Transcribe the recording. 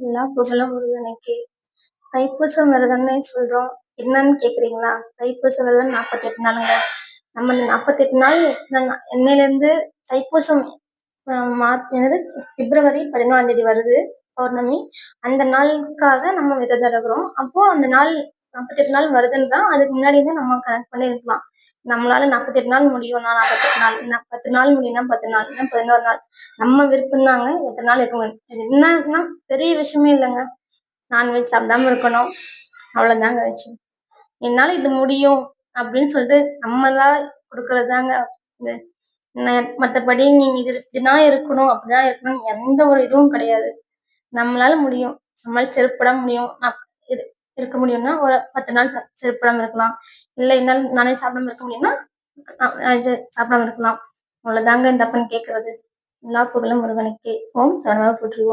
எல்லா புகழும் முருகனுக்கே தைப்பூசம் விரதம்னு சொல்றோம். என்னன்னு கேக்குறீங்களா? தைப்பூச விரதம் நாற்பத்தி எட்டு நாளுங்க. நம்ம இந்த நாற்பத்தெட்டு நாள் என்னையிலேருந்து தைப்பூசம் என்னது? பிப்ரவரி பதினொன்றாம் தேதி வருது பௌர்ணமி. அந்த நாளுக்காக நம்ம விரதம் இருக்கிறோம். அப்போ அந்த நாள் நாற்பத்தெட்டு நாள் வருதுன்னு தான் அதுக்கு முன்னாடி இருந்து நம்ம கனெக்ட் பண்ணி இருக்கலாம் நம்மளால நாற்பத்தெட்டு நாள் முடியும்னா நாற்பத்தெட்டு நாள் பத்து நாள் முடியும்னா பத்து நாள் பதினோரு நாள். நம்ம விருப்பம் தாங்க எத்தனை நாள் இருக்க முடியும் என்னன்னா பெரிய விஷயமே இல்லைங்க. நான்வெஜ் சாப்பிடாம இருக்கணும். அவ்வளோதாங்க விஷயம். என்னால் இது முடியும் அப்படின்னு சொல்லிட்டு நம்மளா கொடுக்கறது தாங்க இது மற்றபடி நீங்க இது இப்படிதான் இருக்கணும் அப்படிதான் இருக்கணும். எந்த ஒரு இதுவும் கிடையாது. நம்மளால முடியும். நம்மளால செருப்பட முடியும். இது இருக்க முடியும்னா ஒரு பத்து நாள் செருப்படாம இருக்கலாம். இல்லை என்னால் நானே சாப்பிடாம இருக்க முடியும்னா சாப்பிடாம இருக்கலாம். அவ்வளவுதாங்க இந்த அப்பன் கேட்கறது எல்லா புகழும் முருகனுக்கு. ஓம் சரணமாக போற்றுவோம்.